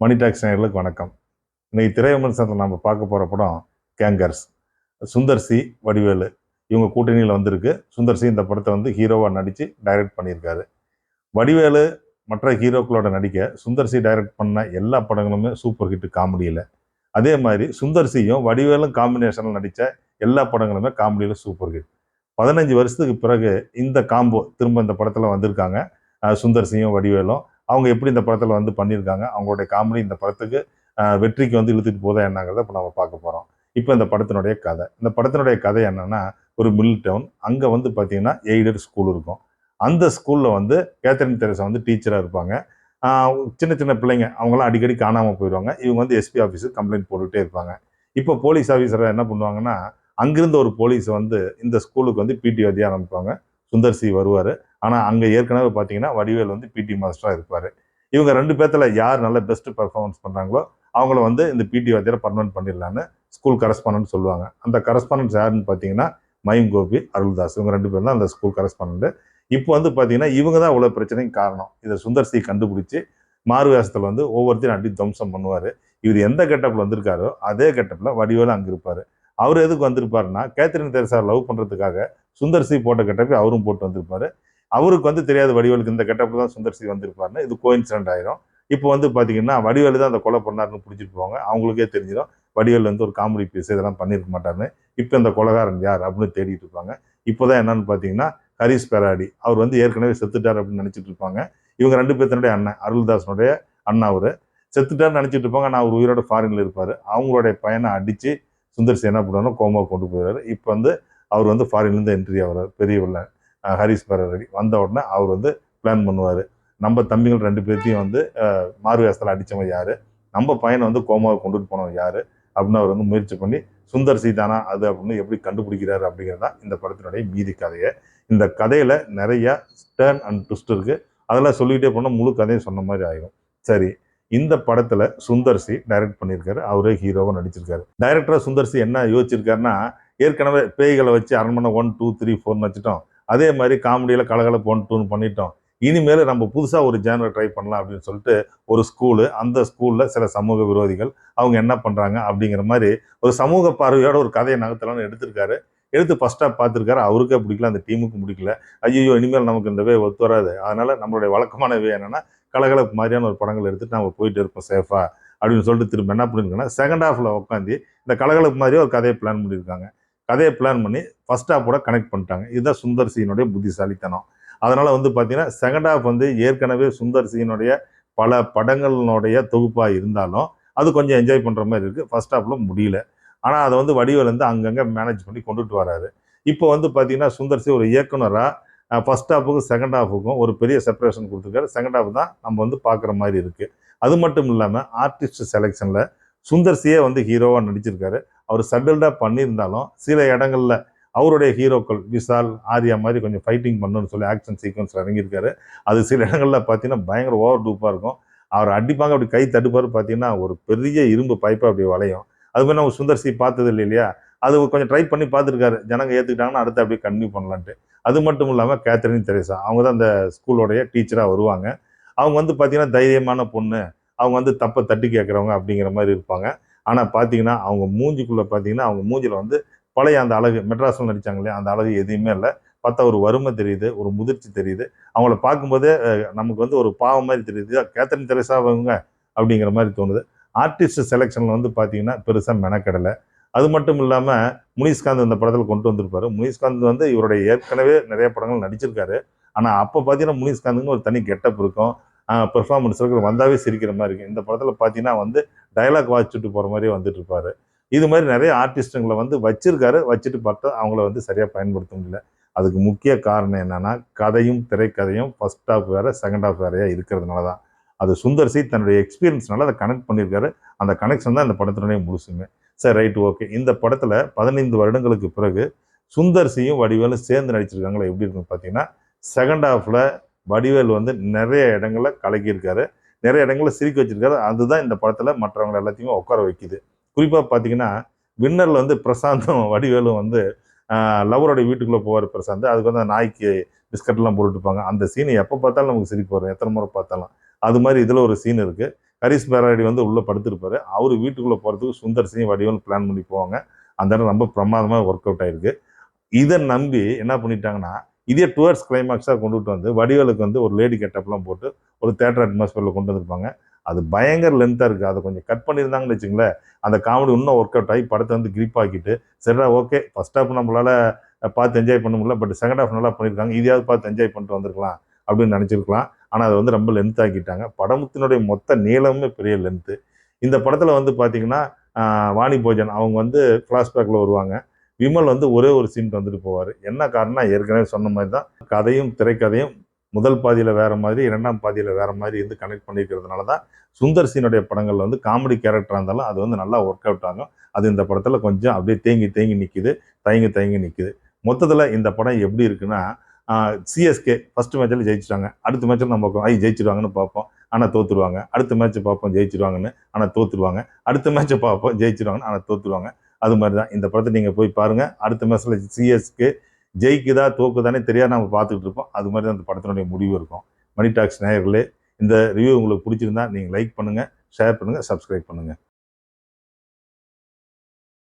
மணி tax நேர்களுக்கு வணக்கம். இன்னைக்கு திரை விமர்சனத்தில் நம்ம பார்க்க போகிற படம் கேங்கர்ஸ். சுந்தர் சி வடிவேலு. இவங்க கூட்டணியில் வந்திருக்கு. சுந்தர் சி இந்த படத்தை வந்து ஹீரோவாக நடித்து டைரக்ட் பண்ணியிருக்காரு. வடிவேலு மற்ற ஹீரோக்களோட நடிக்க சுந்தர் சி டைரக்ட் பண்ண எல்லா படங்களுமே சூப்பர் ஹிட் காமெடியில். அதே மாதிரி சுந்தர் சியும் வடிவேலும் காம்பினேஷனில் நடித்த எல்லா படங்களுமே காமெடியில் சூப்பர் ஹிட். பதினஞ்சு வருஷத்துக்கு பிறகு இந்த காம்போ திரும்ப இந்த படத்தில் வந்திருக்காங்க. சுந்தர் சியும் வடிவேலும். அவங்க எப்படி இந்த படத்தில் வந்து பண்ணியிருக்காங்க அவங்களுடைய காமெடி இந்த படத்துக்கு வெற்றிக்கு வந்து இழுத்துட்டு போதா என்னங்கிறத இப்போ நம்ம பார்க்க போகிறோம் இப்போ இந்த படத்தினுடைய கதை. இந்த படத்தினுடைய கதை என்னென்னா ஒரு மில் டவுன் அங்கே வந்து பார்த்தீங்கன்னா எய்டட் ஸ்கூல் இருக்கும். அந்த ஸ்கூலில் வந்து கேத்தரின் தெரசா வந்து டீச்சராக இருப்பாங்க. சின்ன சின்ன பிள்ளைங்க அவங்களாம் அடிக்கடி காணாமல் போயிடுவாங்க இவங்க வந்து எஸ்பி ஆஃபீஸுக்கு கம்ப்ளைண்ட் போட்டுகிட்டே இருப்பாங்க. இப்போ போலீஸ் ஆஃபீஸராக என்ன பண்ணுவாங்கன்னா அங்கிருந்த ஒரு போலீஸ் வந்து இந்த ஸ்கூலுக்கு வந்து பிடி வதியாக ஆரம்பிப்பாங்க. சுந்தர் சி வருவார். ஆனால் அங்கே ஏற்கனவே பார்த்தீங்கன்னா வடிவேல் வந்து பிடி மாஸ்டராக இருப்பார். இவங்க ரெண்டு பேர்த்தில் யார் நல்ல பெஸ்ட் பர்ஃபார்மன்ஸ் பண்ணுறாங்களோ அவங்கள வந்து இந்த பிடி வாத்தியாரை பர்மனன்ட் பண்ணிடலான்னு ஸ்கூல் கரஸ்பாண்டன்ட் சொல்லுவாங்க. அந்த கரஸ்பாண்டன்ஸ் யாருன்னு பார்த்தீங்கன்னா மயம் கோபி அருள்தாஸ். இவங்க ரெண்டு பேரும் தான் அந்த ஸ்கூல் கரஸ்பாண்டன்ட் இப்போ வந்து பார்த்தீங்கன்னா இவங்க தான் இவ்வளோ பிரச்சனைக்கு காரணம். இதை சுந்தர் சி கண்டுபிடிச்சி மாறுவேசத்தில் வந்து ஒவ்வொருத்தையும் அடி துவம்சம் பண்ணுவார். இவர் எந்த கெட்டப்பில் வந்திருக்காரோ அதே கெட்டப்பில் வடிவேலு அங்கே இருப்பார். அவர் எதுக்கு வந்திருப்பாருன்னா கேத்ரின் தெரசா லவ் பண்ணுறதுக்காக சுந்தர் சி போட்ட கெட்டப்பை அவரும் போட்டு வந்திருப்பார். அவருக்கு வந்து தெரியாது வடிவேலுக்கு இந்த கெட்டப்பில் தான் சுந்தர் சி வந்திருப்பாருன்னு இது கோயின்சிடென்ட் ஆயிரும். இப்போ வந்து பார்த்தீங்கன்னா வடிவேலு தான் அந்த கொலை பண்ணாருன்னு பிடிச்சிட்டு போவாங்க. அவங்களுக்கே தெரிஞ்சிடும் வடிவேல் வந்து ஒரு காமெடி பீஸ் இதெல்லாம் பண்ணியிருக்க மாட்டாருன்னு. இப்போ இந்த கொலகாரன் யார் அப்படின்னு தேடிட்டு இருப்பாங்க. இப்போதான் என்னன்னு பார்த்தீங்கன்னா ஹரிஸ் பெராடி. அவர் வந்து ஏற்கனவே செத்துட்டார் அப்படின்னு நினச்சிட்டு இருப்பாங்க. இவங்க ரெண்டு பேர்த்தனுடைய அண்ணன் அருள்தாசனுடைய அண்ணா அவர். செத்துட்டார்னு நினச்சிட்டு இருப்பாங்க. நான் அவர் உயிரோட ஃபாரினில் இருப்பார். அவங்களுடைய பையனை அடித்து சுந்தர் சி என்ன பண்ணுவாருன்னா கோமா கொண்டு போயிடுறாரு இப்போ வந்து அவர் வந்து ஃபாரின்லேருந்து என்ட்ரி ஆகிறார் பெரிய உள்ள ஹரிஸ் ரெடி வந்த உடனே அவர் வந்து பிளான் பண்ணுவார். நம்ம தம்பிகள் ரெண்டு பேர்த்தையும் வந்து அஹ், அடித்தவன் யார்? நம்ம பையனை வந்து கோமாவை கொண்டுட்டு போனவன் யார்? அப்படின்னு அவர் வந்து முயற்சி பண்ணி சுந்தர் சி தானா அது அப்படின்னு எப்படி கண்டுபிடிக்கிறாரு? அப்படிங்கிறது தான் இந்த படத்தினுடைய மீதி கதையை. இந்த கதையில் நிறையா ஸ்டேர்ன் அண்ட் ட்விஸ்ட் இருக்குது அதெல்லாம் சொல்லிக்கிட்டே போனால் முழு கதையும் சொன்ன மாதிரி ஆயிடும் சரி இந்த படத்தில் சுந்தர் சி டைரக்ட் பண்ணியிருக்காரு. அவரே ஹீரோவாக நடிச்சிருக்காரு. டைரக்டராக சுந்தர் சி என்ன யோசிச்சிருக்காருன்னா ஏற்கனவே பேய்களை வச்சு அரண்மனை ஒன் டூ த்ரீ ஃபோர்னு வச்சுட்டோம். அதே மாதிரி காமெடியில் கலகலப்பு ஒன் பண்ணிட்டோம். இனிமேல் நம்ம புதுசாக ஒரு ஜேனர் ட்ரை பண்ணலாம் அப்படின்னு சொல்லிட்டு ஒரு ஸ்கூலு அந்த ஸ்கூலில் சில சமூக விரோதிகள் அவங்க என்ன பண்ணுறாங்க அப்படிங்கிற மாதிரி ஒரு சமூக பார்வையோட ஒரு கதையை நகர்த்தலாம்னு எடுத்திருக்காரு. எடுத்து ஃபஸ்ட்டாக பார்த்துருக்காரு. அவருக்கே பிடிக்கல அந்த டீமுக்கு பிடிக்கல. ஐயோ இனிமேல் நமக்கு இந்த வே ஒத்து வராது. அதனால் நம்மளுடைய வழக்கமான வே என்னென்னா கலகலப்பு மாதிரியான ஒரு படங்கள் எடுத்துட்டு நம்ம போயிட்டு இருப்போம் சேஃபாக அப்படின்னு சொல்லிட்டு திரும்ப என்ன பண்ணிருக்கோன்னா செகண்ட் ஹாஃபில் உட்காந்து இந்த கலகலப்பு மாதிரியே ஒரு கதையை பிளான் பண்ணியிருக்காங்க கதையை பிளான் பண்ணி ஃபஸ்ட் ஹாஃபோட கனெக்ட் பண்ணிட்டாங்க. இதுதான் சுந்தர் சியினுடைய புத்திசாலித்தனம். அதனால் வந்து பார்த்தீங்கன்னா செகண்ட் ஹாஃப் வந்து ஏற்கனவே சுந்தர் சியினுடைய பல படங்களினுடைய தொகுப்பாக இருந்தாலும் அது கொஞ்சம் என்ஜாய் பண்ணுற மாதிரி இருக்குது ஃபஸ்ட் ஹாஃபில் முடியல. ஆனால் அதை வந்து வடிவிலேருந்து வந்து அங்கங்கே மேனேஜ் பண்ணி கொண்டுட்டு வராரு. இப்போ வந்து பார்த்தீங்கன்னா சுந்தர் சி ஒரு இயக்குனராக ஃபஸ்ட் ஹாஃபுக்கும் செகண்ட் ஹாஃபுக்கும் ஒரு பெரிய செப்பரேஷன் கொடுத்துருக்காரு. செகண்ட் ஹாஃப் தான் நம்ம வந்து பார்க்குற மாதிரி இருக்குது அது மட்டும் இல்லாமல் ஆர்டிஸ்ட் செலெக்ஷனில் சுந்தர் சியே வந்து ஹீரோவாக நடிச்சிருக்காரு. அவர் சட்டில்டாக பண்ணியிருந்தாலும் சில இடங்கள்ல அவருடைய ஹீரோக்கள் விஷால் ஆர்யா மாதிரி கொஞ்சம் ஃபைட்டிங் பண்ணணும்னு சொல்லி ஆக்ஷன் சீக்வன்ஸில் இறங்கியிருக்காரு. அது சில இடங்களில் பார்த்தீங்கன்னா பயங்கர ஓவர் டூப்பாக இருக்கும். அவர் அடிப்பாங்க அப்படி கை தடுப்பார் பார்த்தீங்கன்னா ஒரு பெரிய இரும்பு பைப்பை அப்படி வளையும். அது மாதிரி நம்ம சுந்தர் சி பார்த்தது இல்லை இல்லையா? அது கொஞ்சம் ட்ரை பண்ணி பார்த்துருக்காரு. ஜனங்க ஏற்றுக்கிட்டாங்கன்னா அடுத்து அப்படியே கன்டினியூ பண்ணலான்ட்டு. அது மட்டும் இல்லாமல் கேத்தரின் தெரேசா. அவங்க தான் அந்த ஸ்கூலோடைய டீச்சராக வருவாங்க. அவங்க வந்து பார்த்தீங்கன்னா தைரியமான பொண்ணு. அவங்க வந்து தப்பை தட்டி கேட்குறவங்க அப்படிங்கிற மாதிரி இருப்பாங்க. ஆனால் பார்த்தீங்கன்னா அவங்க மூஞ்சிக்குள்ளே பார்த்தீங்கன்னா அவங்க மூஞ்சில் வந்து பழைய அந்த அழகு மெட்ராஸில் நடித்தாங்க இல்லையா அந்த அழகு எதுவுமே இல்லை. பார்த்தா ஒரு வறுமை தெரியுது ஒரு முதிர்ச்சி தெரியுது. அவங்கள பார்க்கும்போதே நமக்கு வந்து ஒரு பாவம் மாதிரி தெரியுது. கேத்தரின் தெரசா அவங்க அப்படிங்கிற மாதிரி தோணுது. ஆர்டிஸ்ட் செலெக்ஷனில் வந்து பார்த்தீங்கன்னா பெருசாக மெனக்கடலை. அது மட்டும் இல்லாமல் முனிஷ்காந்த் இந்த படத்தில் கொண்டு வந்திருப்பாரு. முனிஷ்காந்த் வந்து இவருடைய ஏற்கனவே நிறைய படங்கள் நடிச்சிருக்காரு. ஆனால் அப்போ பார்த்தீங்கன்னா முனிஷ்காந்துங்க ஒரு தனி கெட்டப் இருக்கும். பெர்ஃபார்மன்ஸ் இருக்கிற வந்தாவே சிரிக்கிற மாதிரி இருக்கும் இந்த படத்தில் பார்த்தீங்கன்னா வந்து டயலாக் வாசிச்சுட்டு போகிற மாதிரியே வந்துட்டு இருப்பாரு. இது மாதிரி நிறைய ஆர்டிஸ்ட்டுங்களை வந்து வச்சிருக்காரு. வச்சுட்டு பார்த்தா அவங்கள வந்து சரியாக பயன்படுத்த முடியல. அதுக்கு முக்கிய காரணம் என்னென்னா கதையும் திரைக்கதையும் ஃபர்ஸ்ட் ஹாஃப் வேறு செகண்ட் ஹாஃப் வேறையாக இருக்கிறதுனால தான். அது சுந்தர் சி தன்னுடைய எக்ஸ்பீரியன்ஸ்னால அதை கனெக்ட் பண்ணியிருக்காரு. அந்த கனெக்ஷன் தான் இந்த படத்தினுடைய முழுசுமே. சரி ரைட் ஓகே இந்த படத்தில் பதினைந்து வருடங்களுக்கு பிறகு சுந்தர் சியும் வடிவேலும் சேர்ந்து நடிச்சிருக்காங்களா? எப்படி இருக்குன்னு பார்த்தீங்கன்னா செகண்ட் ஹாஃபில் வடிவேல் வந்து நிறைய இடங்களை கலக்கியிருக்காரு. நிறைய இடங்களை சிரிக்க வச்சிருக்காரு. அதுதான் இந்த படத்தில் மற்றவங்க எல்லாத்தையுமே உட்கார வைக்குது. குறிப்பாக பார்த்தீங்கன்னா வின்னரில் வந்து பிரசாந்தும் வடிவேலும் வந்து லவரோட வீட்டுக்குள்ளே போவார் பிரசாந்த். அதுக்கு வந்து அந்த நாய்க்கு பிஸ்கட்லாம் போட்டுப்பாங்க அந்த சீனை எப்போ பார்த்தாலும் நமக்கு சிரிப்பு வரும். எத்தனை முறை பார்த்தாலும். அது மாதிரி இதில் ஒரு சீன் இருக்குது ஹரிஸ் பேராடி வந்து உள்ளே படுத்திருப்பார். அவர் வீட்டுக்குள்ளே போகிறதுக்கு சுந்தர் சிங் வடிவல் பிளான் பண்ணி போவாங்க. அந்த இடம் ரொம்ப பிரமாதமாக ஒர்க் அவுட் ஆயிருக்கு. இதை நம்பி என்ன பண்ணிட்டாங்கன்னா இதே டுவர்ஸ் கிளைமாக்ஸாக கொண்டுட்டு வந்து வடிவேலுக்கு வந்து ஒரு லேடி கெட்டப்லாம் போட்டு ஒரு தேட்டர் அட்மாஸ்பியரில் கொண்டு வந்திருப்பாங்க. அது பயங்கர லென்த்தாக இருக்குது அதை கொஞ்சம் கட் பண்ணியிருந்தாங்கன்னு வச்சுங்களேன் அந்த காமெடி இன்னும் ஒர்க் அவுட் ஆகி படத்தை வந்து கிரிப் ஆக்கிட்டு சரிடா ஓகே ஃபர்ஸ்ட் ஹாஃப் நம்மளால் பார்த்து என்ஜாய் பண்ண முடியல பட் செகண்ட் ஹாஃப் நல்லா பண்ணியிருக்காங்க. இதையாவது பார்த்து என்ஜாய் பண்ணிட்டு வந்திருக்கலாம் அப்படின்னு நினச்சிருக்கலாம். ஆனால் அது வந்து ரொம்ப லென்த் ஆக்கிட்டாங்க. படத்தினுடைய மொத்த நீளமுமே பெரிய லென்த்து இந்த படத்தில் வந்து பார்த்திங்கன்னா வாணி போஜன் அவங்க வந்து ஃப்ளாஷ்பேக்கில் வருவாங்க. விமல் வந்து ஒரே ஒரு சீன் வந்துட்டு போவார். என்ன காரணம் ஏற்கனவே சொன்ன மாதிரி தான் கதையும் திரைக்கதையும் முதல் பாதியில் வேற மாதிரி இரண்டாம் பாதியில் வேற மாதிரி இருந்து கனெக்ட் பண்ணியிருக்கிறதுனால தான் சுந்தர் சீனுடைய படங்களில் வந்து காமெடி கேரக்டராக இருந்தாலும் அது வந்து நல்லா ஒர்க் அவுட் ஆகும். அது இந்த படத்தில் கொஞ்சம் அப்படியே தேங்கி தேங்கி நிற்கிது தயங்கி தயங்கி நிற்கிது மொத்தத்தில் இந்த படம் எப்படி இருக்குன்னா சிஎஸ்கே ஃபர்ஸ்ட் மேட்ச்சில் ஜெயிச்சிட்டாங்க. அடுத்த மேட்ச்சில் நம்ம ஐ ஜெயிச்சிருவாங்கன்னு பார்ப்போம். ஆனால் தோற்றுடுவாங்க அடுத்த மேட்ச்சை பார்ப்போம் ஜெயிச்சிருவாங்கன்னு ஆனால் தோற்றுடுவாங்க அடுத்த மேட்ச்சை பார்ப்போம் ஜெயிச்சிருவாங்கன்னு ஆனால் தோற்றுடுவாங்க அது மாதிரி தான் இந்த படத்தை நீங்கள் போய் பாருங்கள் அடுத்த மாதத்தில் சிஎஸ்க்கு ஜெயிக்குதா தோக்குதானே தெரியாது நம்ம பார்த்துக்கிட்டு இருப்போம். அது மாதிரி தான் அந்த படத்தினுடைய முடிவு இருக்கும். மணி டாக்ஸ் நேயர்களே இந்த ரிவ்யூ உங்களுக்கு பிடிச்சிருந்தா நீங்கள் லைக் பண்ணுங்கள் ஷேர் பண்ணுங்கள் சப்ஸ்கிரைப் பண்ணுங்கள்